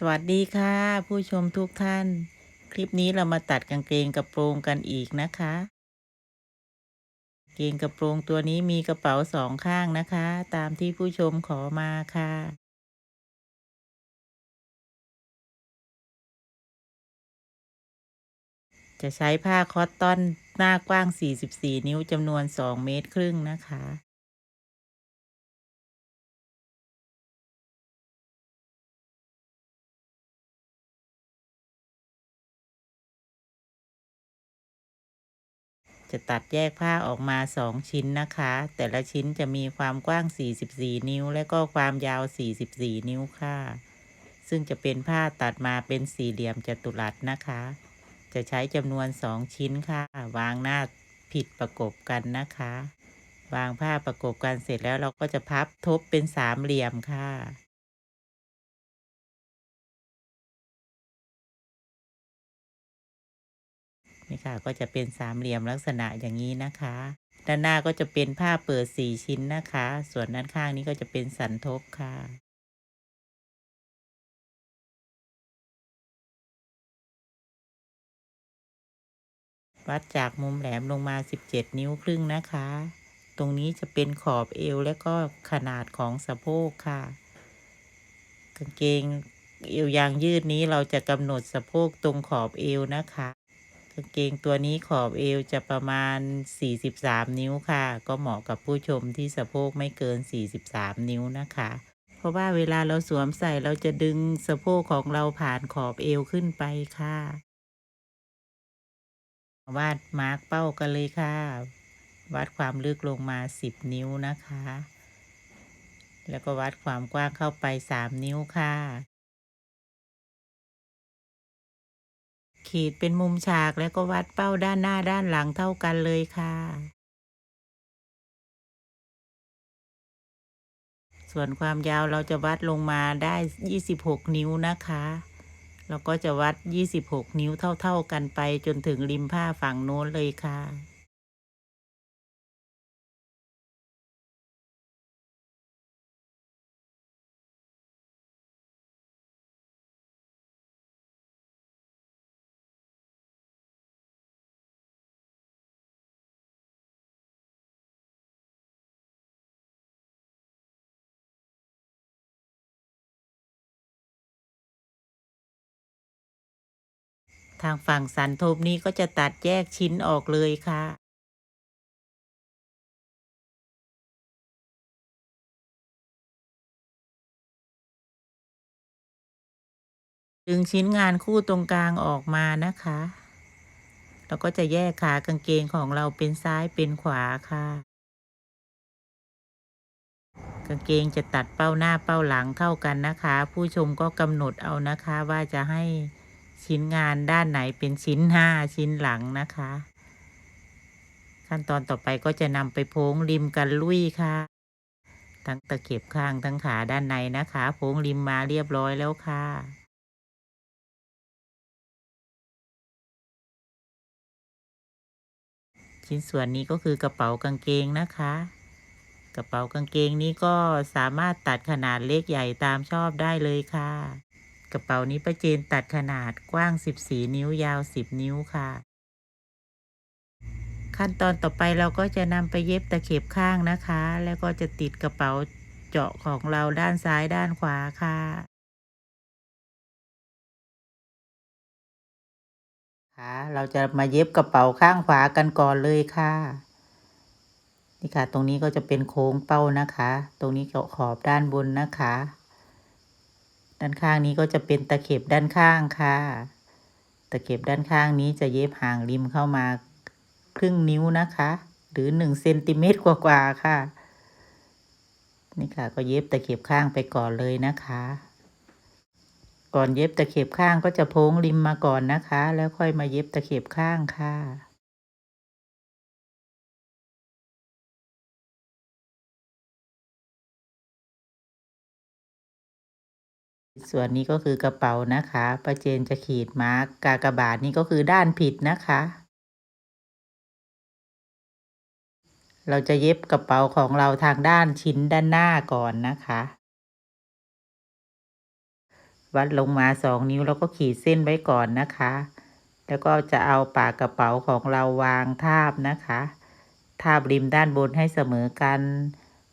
สวัสดีค่ะ ผู้ชมทุกท่าน คลิปนี้เรามาตัดกางเกงกระโปรงกันอีกนะคะ เกงกระโปรงตัวนี้มีกระเป๋าสองข้างนะคะ ตามที่ผู้ชมขอมาค่ะ จะใช้ผ้าคอตตอนหน้ากว้าง 44 นิ้วจำนวน 2 เมตรครึ่งนะคะ จะตัดแยกผ้าออกมา 2 ชิ้นนะคะ แต่ละชิ้นจะมีความกว้าง 44 นิ้ว และก็ความยาว 44 นิ้วค่ะ ซึ่งจะเป็นผ้าตัดมาเป็นสี่เหลี่ยมจัตุรัสนะคะ จะใช้จำนวน 2 ชิ้นค่ะ วางหน้าผิดประกบกันนะคะ วางผ้าประกบกันเสร็จแล้วเราก็จะพับทบเป็นสามเหลี่ยมค่ะ นี่ค่ะ ก็จะเป็นสามเหลี่ยมลักษณะอย่างนี้นะคะ ด้านหน้าก็จะเป็นผ้าเปิดสี่ชิ้นนะคะ ส่วนด้านข้างนี้ก็จะเป็นสันทบค่ะวัดจากมุมแหลมลงมา 17 นิ้วครึ่งนะคะ ตรงนี้จะเป็นขอบเอวและก็ขนาดของสะโพกค่ะ กางเกงเอวยางยืดนี้เราจะกำหนดสะโพกตรงขอบเอวนะคะางเกงตัวนี้ขอบเอวจะประมาณ 43 นิ้วค่ะ ก็เหมาะกับผู้ชมที่สะโพกไม่เกิน 43 นิ้วนะคะ เพราะว่าเวลาเราสวมใส่เราจะดึงสะโพกของเราผ่านขอบเอวขึ้นไปค่ะ วาดมาร์กเป้ากันเลยค่ะ วัดความลึกลงมา 10 นิ้วนะคะ แล้วก็วัดความกว้างเข้าไป 3 นิ้วค่ะ ขีดเป็นมุมฉากแล้วก็วัดเป้าด้านหน้าด้านหลังเท่ากันเลยค่ะ ส่วนความยาวเราจะวัดลงมาได้ 26 นิ้วนะคะแล้วก็จะวัด 26 นิ้วเท่า ๆกันไปจนถึงริมผ้าฝั่งโน้นเลยค่ะ ทางฝั่งสันทบนี้ก็จะตัดแยกชิ้นออกเลยค่ะดึงชิ้นงานคู่ตรงกลางออกมานะคะ แล้วก็จะแยกขากางเกงของเราเป็นซ้ายเป็นขวาค่ะ กางเกงจะตัดเป้าหน้าเป้าหลังเท่ากันนะคะ ผู้ชมก็กำหนดเอานะคะว่าจะให้ ชิ้นงานด้านไหนเป็นชิ้นหน้าชิ้นหลังนะคะ ขั้นตอนต่อไปก็จะนำไปโพ้งริมกันลุยค่ะ ทั้งตะเข็บข้างทั้งขาด้านในนะคะโพ้งริมมาเรียบร้อยแล้วค่ะชิ้นส่วนนี้ก็คือกระเป๋ากางเกงนะคะ กระเป๋ากางเกงนี้ก็สามารถตัดขนาดเล็กใหญ่ตามชอบได้เลยค่ะ กระเป๋านี้ประเจนตัดขนาดกว้าง 14 นิ้วยาว 10 นิ้วค่ะ ขั้นตอนต่อไปเราก็จะนำไปเย็บตะเข็บข้างนะคะ แล้วก็จะติดกระเป๋าเจาะของเราด้านซ้ายด้านขวาค่ะ ค่ะ เราจะมาเย็บกระเป๋าข้างขวากันก่อนเลยค่ะ นี่ค่ะ ตรงนี้ก็จะเป็นโค้งเป้านะคะ ตรงนี้ขอบด้านบนนะคะ ด้านข้างนี้ก็จะเป็นตะเข็บด้านข้างค่ะ ตะเข็บด้านข้างนี้จะเย็บห่างริมเข้ามาครึ่งนิ้วนะคะ หรือหนึ่งเซนติเมตรกว่าๆค่ะ นี่ค่ะก็เย็บตะเข็บข้างไปก่อนเลยนะคะ ก่อนเย็บตะเข็บข้างก็จะโพ้งริมมาก่อนนะคะ แล้วค่อยมาเย็บตะเข็บข้างค่ะ ส่วนนี้ก็คือกระเป๋านะคะประเจนจะขีดมาร์กกากบาทนี่ก็คือด้านผิดนะคะ เราจะเย็บกระเป๋าของเราทางด้านชิ้นด้านหน้าก่อนนะคะ วัดลงมาสองนิ้วแล้วก็ขีดเส้นไว้ก่อนนะคะ แล้วก็จะเอาปากกระเป๋าของเราวางทาบนะคะ ทาบริมด้านบนให้เสมอกัน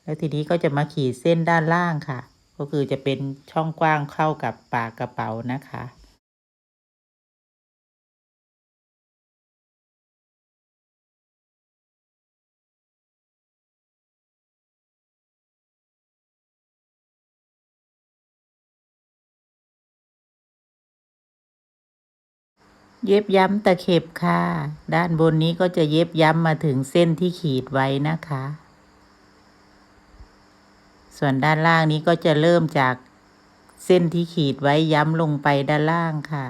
แล้วทีนี้ก็จะมาขีดเส้นด้านล่างค่ะ ก็คือจะเป็นช่องกว้างเข้ากับปากกระเป๋านะคะเย็บย้ำตะเข็บค่ะ ด้านบนนี้ก็จะเย็บย้ำมาถึงเส้นที่ขีดไว้นะคะ ส่วนด้านล่างนี้ก็จะเริ่มจากเส้นที่ขีดไว้ย้ำลงไปด้านล่างค่ะ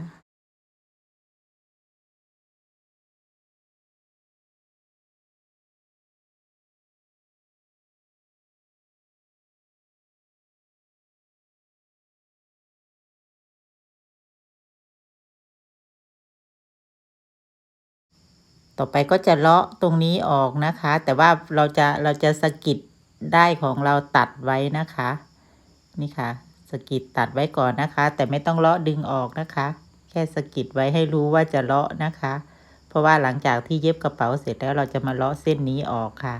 ต่อไปก็จะเลาะตรงนี้ออกนะคะ แต่ว่าเราจะเราจะสะกิด ได้ของเราตัดไว้นะคะ นี่ค่ะสกิดตัดไว้ก่อนนะคะ แต่ไม่ต้องเลาะดึงออกนะคะ แค่สกิดไว้ให้รู้ว่าจะเลาะนะคะ เพราะว่าหลังจากที่เย็บกระเป๋าเสร็จแล้วเราจะมาเลาะเส้นนี้ออกค่ะ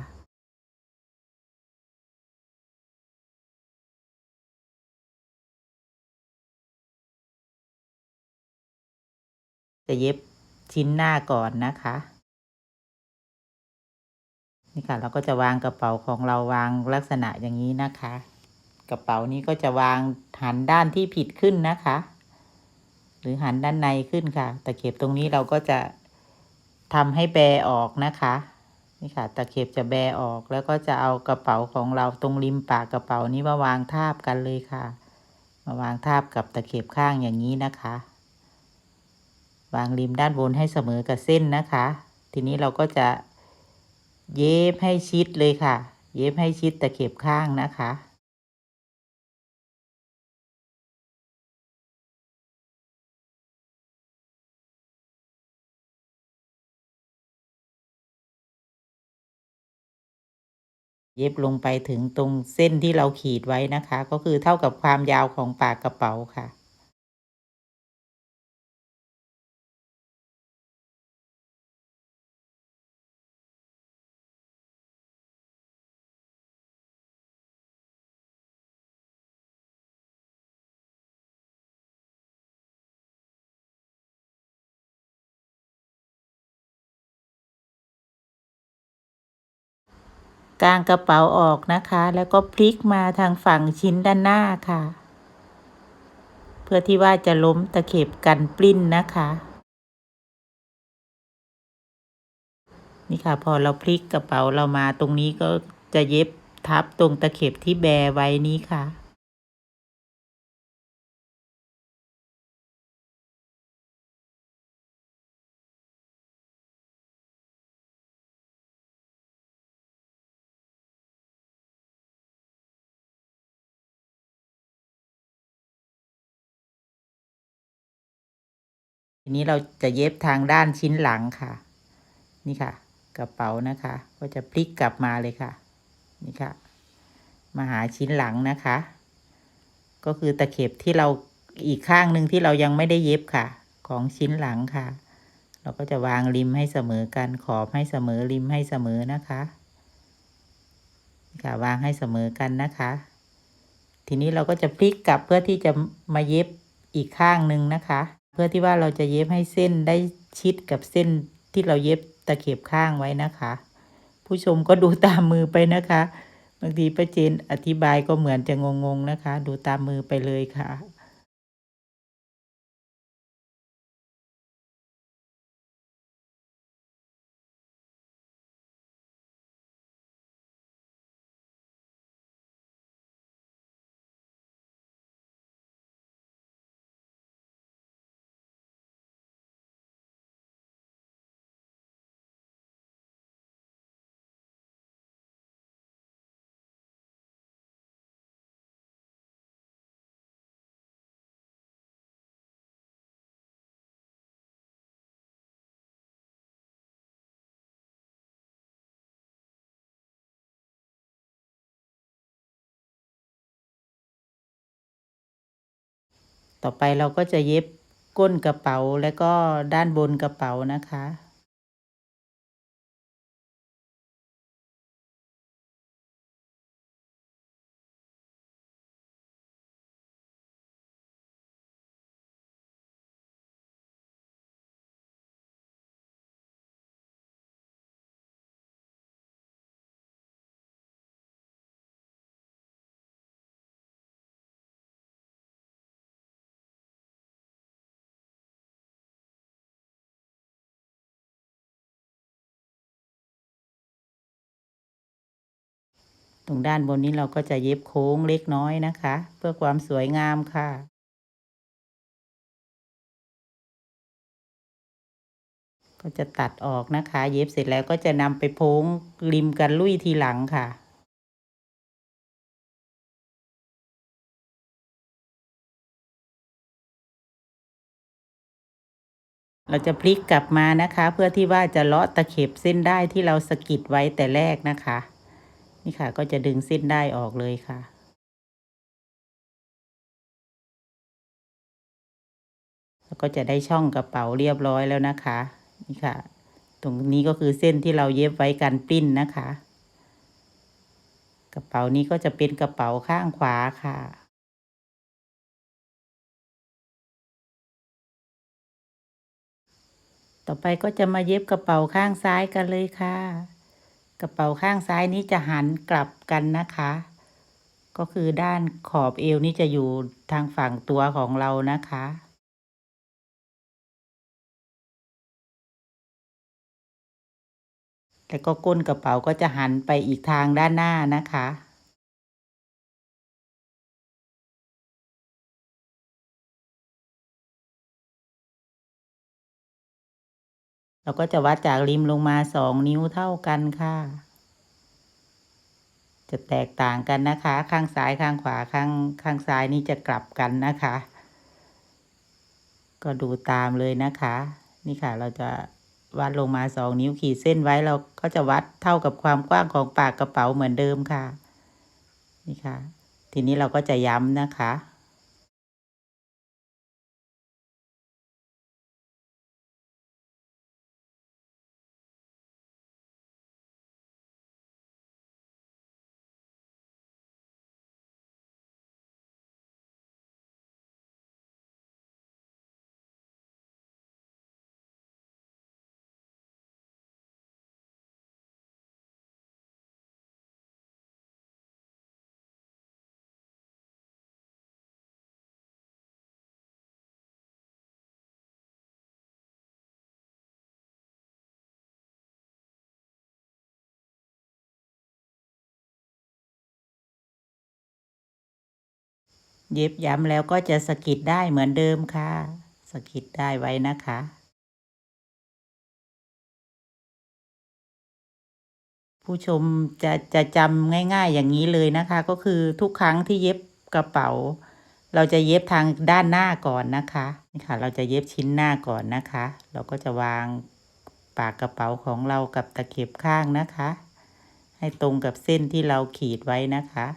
จะเย็บชิ้นหน้าก่อนนะคะ นี่ค่ะ เราก็จะวางกระเป๋าของเราวางลักษณะอย่างนี้นะคะ กระเป๋านี้ก็จะวางหันด้านที่ผิดขึ้นนะคะ หรือหันด้านในขึ้นค่ะ ตะเข็บตรงนี้เราก็จะทำให้แบออกนะคะนี่ค่ะ ตะเข็บจะแบออกแล้วก็จะเอากระเป๋าของเราตรงริมปากกระเป๋านี้มาวางทาบกันเลยค่ะ มาวางทาบกับตะเข็บข้างอย่างนี้นะคะ วางริมด้านบนให้เสมอกับเส้นนะคะ ทีนี้เราก็จะ เย็บให้ชิดเลยค่ะ เย็บให้ชิดตะเข็บข้างนะคะเย็บลงไปถึงตรงเส้นที่เราขีดไว้นะคะ ก็คือเท่ากับความยาวของปากกระเป๋าค่ะ กางกระเป๋าออกนะคะ แล้วก็พลิกมาทางฝั่งชิ้นด้านหน้าค่ะ เพื่อที่ว่าจะล้มตะเข็บกันปลิ้นนะคะ นี่ค่ะพอเราพลิกกระเป๋าเรามาตรงนี้ก็จะเย็บทับตรงตะเข็บที่แบไว้นี้ค่ะ ทีนี้เราจะเย็บทางด้านชิ้นหลังค่ะ นี่ค่ะ กระเป๋านะคะ ก็จะพลิกกลับมาเลยค่ะ นี่ค่ะ มาหาชิ้นหลังนะคะ ก็คือตะเข็บที่เราอีกข้างหนึ่งที่เรายังไม่ได้เย็บค่ะ ของชิ้นหลังค่ะ เราก็จะวางริมให้เสมอกันขอบให้เสมอริมให้เสมอนะคะค่ะวางให้เสมอกันนะคะ ทีนี้เราก็จะพลิกกลับเพื่อที่จะมาเย็บอีกข้างหนึ่งนะคะ เพื่อที่ว่าเราจะเย็บให้เส้นได้ชิดกับเส้นที่เราเย็บตะเข็บข้างไว้นะคะ ผู้ชมก็ดูตามมือไปนะคะ บางทีป้าเจนอธิบายก็เหมือนจะงงๆนะคะ ดูตามมือไปเลยค่ะ ต่อไปเราก็จะเย็บก้นกระเป๋าและก็ด้านบนกระเป๋านะคะ ตรงด้านบนนี้เราก็จะเย็บโค้งเล็กน้อยนะคะ เพื่อความสวยงามค่ะก็จะตัดออกนะคะ เย็บเสร็จแล้วก็จะนำไปโพ้งริมกันลุยทีหลังค่ะ เราจะพลิกกลับมานะคะ เพื่อที่ว่าจะเลาะตะเข็บเส้นได้ที่เราสกิดไว้แต่แรกนะคะ นี่ค่ะ ก็จะดึงเส้นได้ออกเลยค่ะแล้วก็จะได้ช่องกระเป๋าเรียบร้อยแล้วนะคะ นี่ค่ะ ตรงนี้ก็คือเส้นที่เราเย็บไว้กันปริ้นนะคะ กระเป๋านี้ก็จะเป็นกระเป๋าข้างขวาค่ะต่อไปก็จะมาเย็บกระเป๋าข้างซ้ายกันเลยค่ะ กระเป๋าข้างซ้ายนี้จะหันกลับกันนะคะ ก็คือด้านขอบเอวนี่จะอยู่ทางฝั่งตัวของเรานะคะแล้วก็ก้นกระเป๋าก็จะหันไปอีกทางด้านหน้านะคะ เราก็จะวัดจากริมลงมาสองนิ้วเท่ากันค่ะ จะแตกต่างกันนะคะ ข้างซ้ายข้างขวาข้างข้างซ้ายนี่จะกลับกันนะคะ ก็ดูตามเลยนะคะ นี่ค่ะเราจะวัดลงมาสองนิ้วขีดเส้นไว้เราก็จะวัดเท่ากับความกว้างของปากกระเป๋าเหมือนเดิมค่ะ นี่ค่ะ ทีนี้เราก็จะย้ำนะคะ เย็บย้ำแล้วก็จะสะกิดได้เหมือนเดิมค่ะสะกิดได้ไว้นะคะผู้ชมจะจะจำง่ายๆอย่างนี้เลยนะคะ ก็คือทุกครั้งที่เย็บกระเป๋า เราจะเย็บทางด้านหน้าก่อนนะคะนี่ค่ะ เราจะเย็บชิ้นหน้าก่อนนะคะ เราก็จะวางปากกระเป๋าของเรากับตะเข็บข้างนะคะ ให้ตรงกับเส้นที่เราขีดไว้นะคะ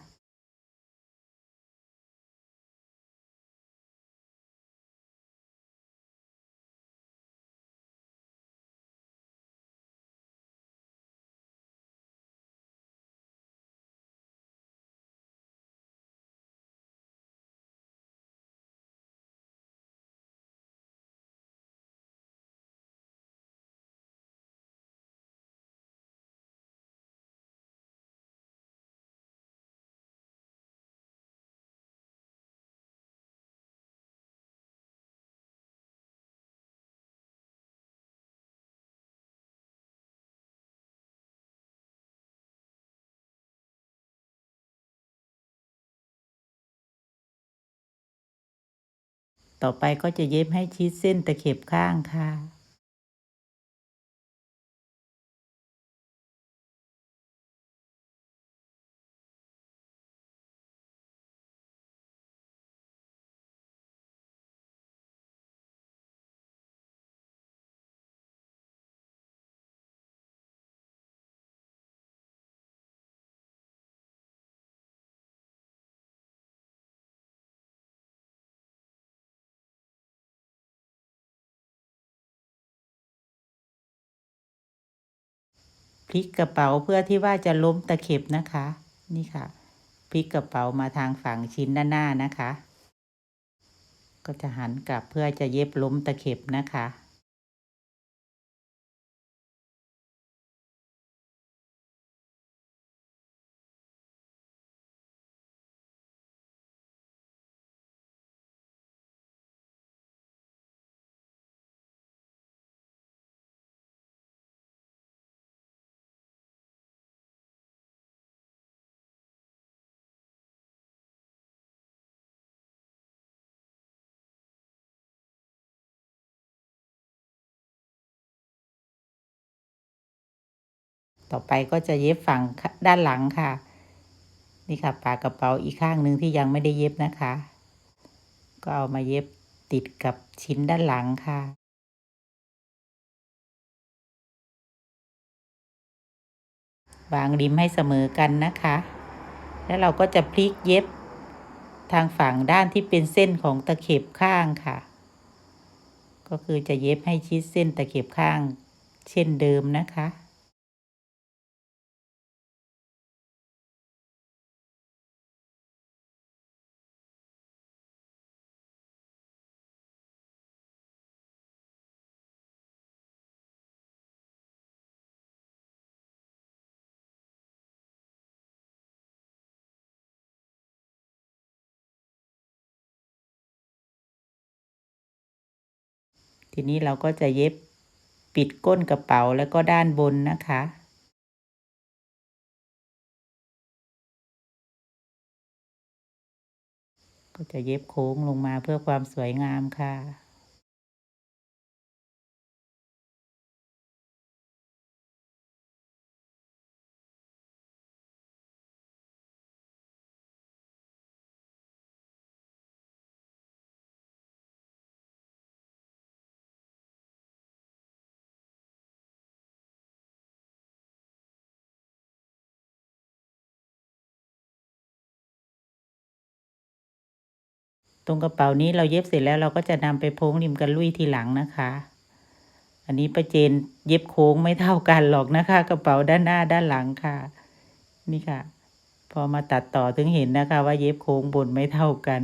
ต่อไปก็จะเย็บให้ชิดเส้นตะเข็บข้างค่ะ พลิกกระเป๋าเพื่อที่ว่าจะล้มตะเข็บนะคะ นี่ค่ะพลิกกระเป๋ามาทางฝั่งชิ้นด้านหน้านะคะ ก็จะหันกลับเพื่อจะเย็บล้มตะเข็บนะคะ ต่อไปก็จะเย็บฝั่งด้านหลังค่ะ นี่ค่ะปากกระเป๋าอีกข้างหนึ่งที่ยังไม่ได้เย็บนะคะ ก็เอามาเย็บติดกับชิ้นด้านหลังค่ะวางริมให้เสมอกันนะคะ แล้วเราก็จะพลิกเย็บทางฝั่งด้านที่เป็นเส้นของตะเข็บข้างค่ะ ก็คือจะเย็บให้ชิดเส้นตะเข็บข้าง เช่นเดิมนะคะ ทีนี้เราก็จะเย็บปิดก้นกระเป๋าแล้วก็ด้านบนนะคะก็จะเย็บโค้งลงมาเพื่อความสวยงามค่ะ ตรงกระเป๋านี้เราเย็บเสร็จแล้วเราก็จะนำไปโพ้งริมกันลุยทีหลังนะคะ อันนี้ประเจนเย็บโค้งไม่เท่ากันหรอกนะคะ กระเป๋าด้านหน้าด้านหลังค่ะ นี่ค่ะ พอมาตัดต่อถึงเห็นนะคะ ว่าเย็บโค้งบนไม่เท่ากัน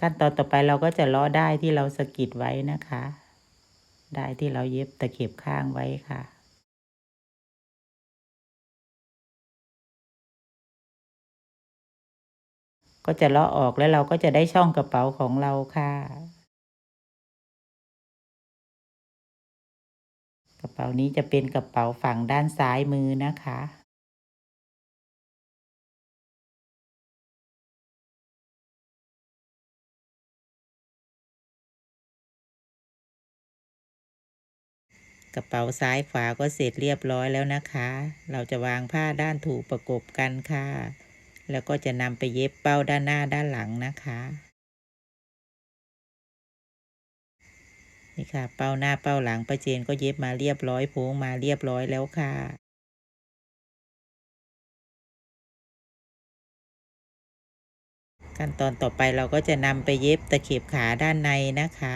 ขั้นตอนต่อไปเราก็จะล้อได้ที่เราสะกิดไว้นะคะ ได้ที่เราเย็บตะเข็บข้างไว้ค่ะ ก็จะเลาะออกแล้วเราก็จะได้ช่องกระเป๋าของเราค่ะ กระเป๋านี้จะเป็นกระเป๋าฝั่งด้านซ้ายมือนะคะกระเป๋าซ้ายขวาก็เสร็จเรียบร้อยแล้วนะคะ เราจะวางผ้าด้านถูกประกบกันค่ะ แล้วก็จะนำไปเย็บเป้าด้านหน้าด้านหลังนะคะ นี่ค่ะ เป้าหน้าเป้าหลังประเจนก็เย็บมาเรียบร้อยโพงมาเรียบร้อยแล้วค่ะขั้นตอนต่อไปเราก็จะนำไปเย็บตะเข็บขาด้านในนะคะ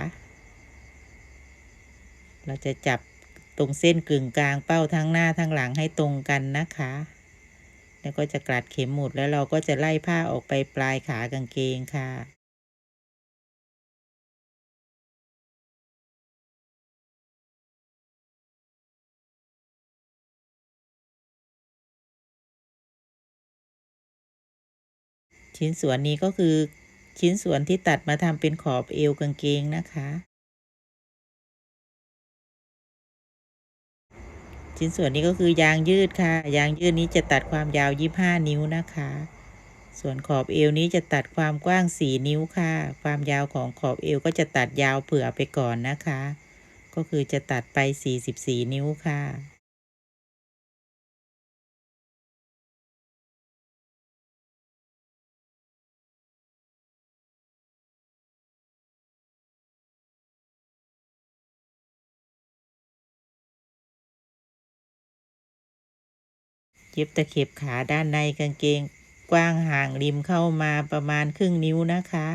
เราจะจับตรงเส้นกึ่งกลางเป้าทั้งหน้าทั้งหลังให้ตรงกันนะคะ แล้วก็จะกลัดเข็มหมุดแล้วเราก็จะไล่ผ้าออกไปปลายขากางเกงค่ะชิ้นส่วนนี้ก็คือชิ้นส่วนที่ตัดมาทำเป็นขอบเอวกางเกงนะคะ ชิ้นส่วนนี้ก็คือยางยืดค่ะ ยางยืดนี้จะตัดความยาว 25 นิ้วนะคะ ส่วนขอบเอวนี้จะตัดความกว้าง 4 นิ้วค่ะ ความยาวของขอบเอวก็จะตัดยาวเผื่อไปก่อนนะคะ ก็คือจะตัดไป 44 นิ้วค่ะ เย็บตะเข็บขาด้านในกางเกง กว้างห่างริมเข้ามาประมาณครึ่งนิ้วนะคะ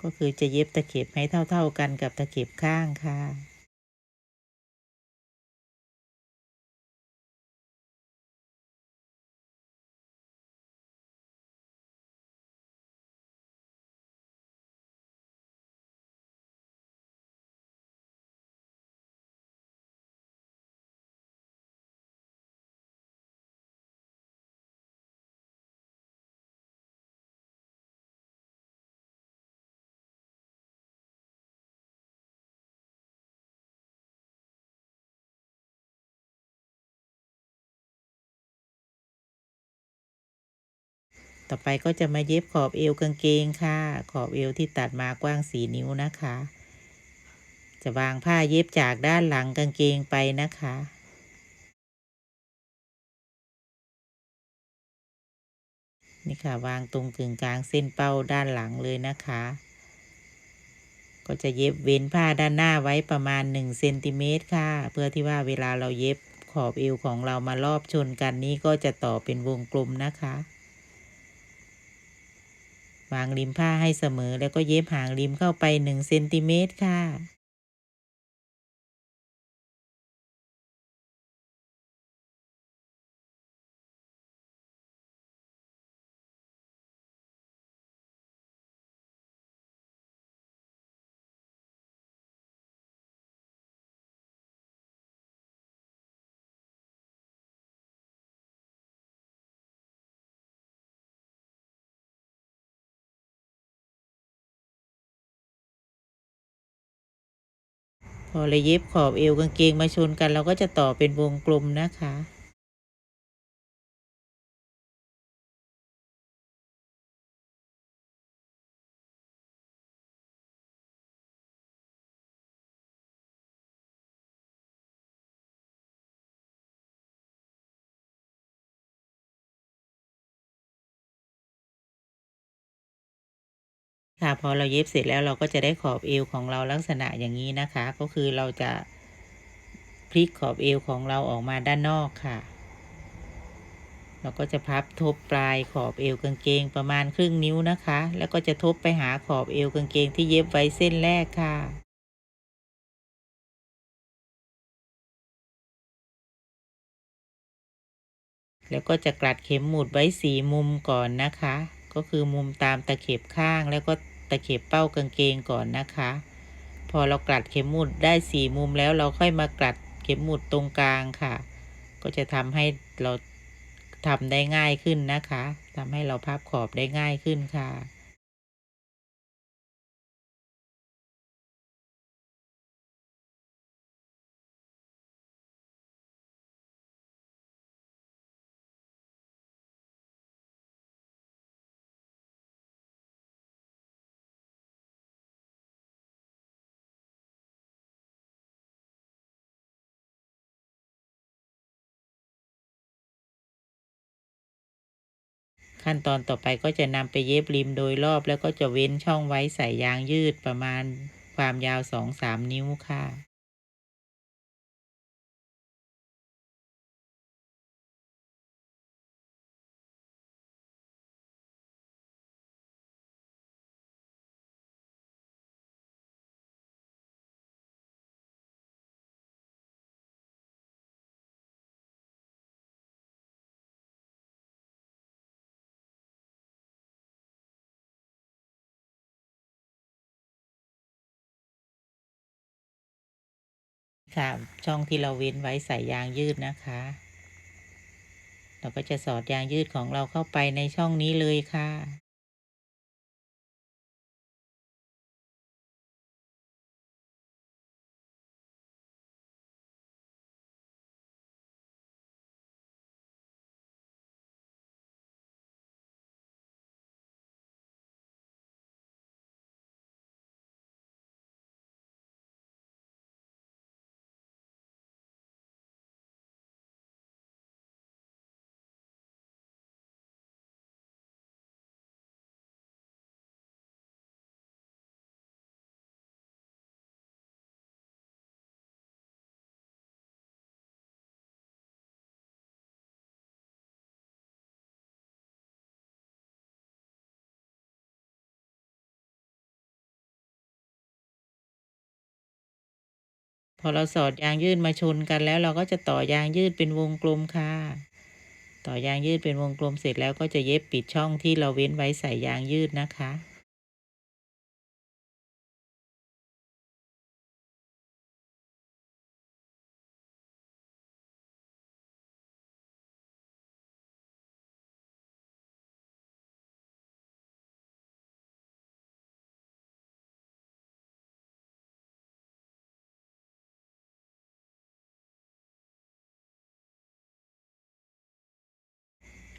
ก็คือจะเย็บตะเข็บให้เท่า ๆกันกับตะเข็บข้างค่ะ ต่อไปก็จะมาเย็บขอบเอวกางเกงค่ะ ขอบเอวที่ตัดมากว้างสี่นิ้วนะคะ จะวางผ้าเย็บจากด้านหลังกางเกงไปนะคะนี่ค่ะวางตรงกึ่งกลางเส้นเป้าด้านหลังเลยนะคะ ก็จะเย็บเว้นผ้าด้านหน้าไว้ประมาณ1เซนติเมตรค่ะ เพื่อที่ว่าเวลาเราเย็บขอบเอวของเรามารอบชนกันนี้ก็จะต่อเป็นวงกลมนะคะ วางริมผ้าให้เสมอแล้วก็เย็บหางริมเข้าไป1เซนติเมตรค่ะ อเราเย็บขอบเอวกางเกงมาชนกัน เราก็จะต่อเป็นวงกลมนะคะ ค่ะพอเราเย็บเสร็จแล้วเราก็จะได้ขอบเอวของเราลักษณะอย่างนี้นะคะ ก็คือเราจะพลิกขอบเอวของเราออกมาด้านนอกค่ะ เราก็จะพับทบปลายขอบเอวกางเกงประมาณครึ่งนิ้วนะคะ แล้วก็จะทบไปหาขอบเอวกางเกงที่เย็บไว้เส้นแรกค่ะแล้วก็จะกลัดเข็มหมุดไว้สีมุมก่อนนะคะ ก็คือมุมตามตะเข็บข้างแล้วก็ตะเข็บเป้ากางเกงก่อนนะคะ พอเรากลัดเข็มหมุดได้สี่มุมแล้วเราค่อยมากลัดเข็มหมุดตรงกลางค่ะ ก็จะทำให้เราทำได้ง่ายขึ้นนะคะทำให้เราพับขอบได้ง่ายขึ้นค่ะ ขั้นตอนต่อไปก็จะนำไปเย็บริมโดยรอบแล้วก็จะเว้นช่องไว้ใส่ยางยืดประมาณความยาว 2-3 นิ้วค่ะ ค่ะ ช่องที่เราเว้นไว้ใส่ยางยืดนะคะ เราก็จะสอดยางยืดของเราเข้าไปในช่องนี้เลยค่ะ อเราสอดยางยืดมาชนกันแล้ว เราก็จะต่อยางยืดเป็นวงกลมค่ะ ต่อยางยืดเป็นวงกลมเสร็จแล้วก็จะเย็บปิดช่องที่เราเว้นไว้ใส่ยางยืดนะคะ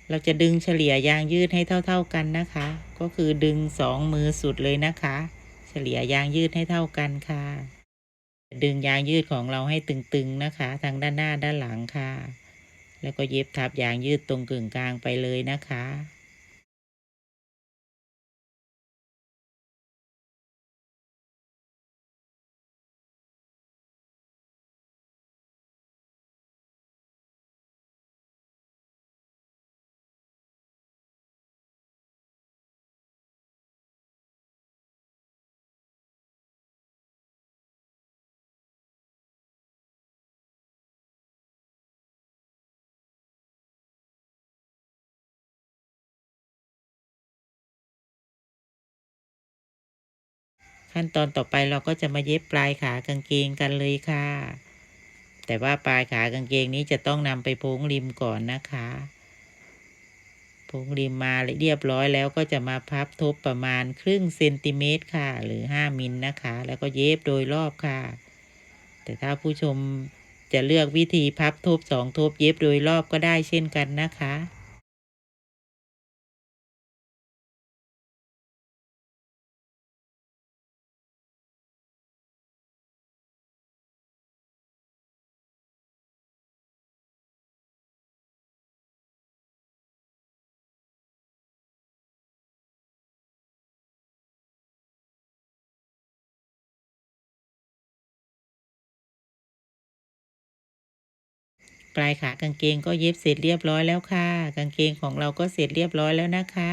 เราจะดึงเฉลี่ยยางยืดให้เท่า ๆกันนะคะ ก็คือดึงสองมือสุดเลยนะคะ เฉลี่ยยางยืดให้เท่ากันค่ะ ดึงยางยืดของเราให้ตึงๆนะคะทางด้านหน้าด้านหลังค่ะ แล้วก็เย็บทับยางยืดตรงกึ่งกลางไปเลยนะคะ ขั้นตอนต่อไปเราก็จะมาเย็บปลายขากางเกงกันเลยค่ะ แต่ว่าปลายขากางเกงนี้จะต้องนำไปโพ้งริมก่อนนะคะโพ้งริมมาเรียบร้อยแล้วก็จะมาพับทบประมาณครึ่งเซนติเมตรค่ะ หรือ 5มิลนะคะ แล้วก็เย็บโดยรอบค่ะ แต่ถ้าผู้ชมจะเลือกวิธีพับทบสองทบเย็บโดยรอบก็ได้เช่นกันนะคะ ลายขากางเกงก็เย็บเสร็จเรียบร้อยแล้วค่ะ กางเกงของเราก็เสร็จเรียบร้อยแล้วนะคะ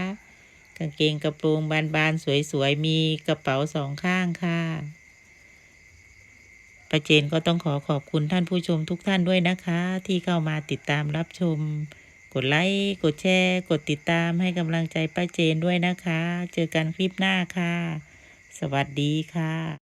กางเกงกระโปรงบานๆสวยๆมีกระเป๋าสองข้างค่ะประเจนก็ต้องขอขอบคุณท่านผู้ชมทุกท่านด้วยนะคะ ที่เข้ามาติดตามรับชม กดไลค์กดแชร์ กดติดตามให้กำลังใจป้าเจนด้วยนะคะ เจอกันคลิปหน้าค่ะ สวัสดีค่ะ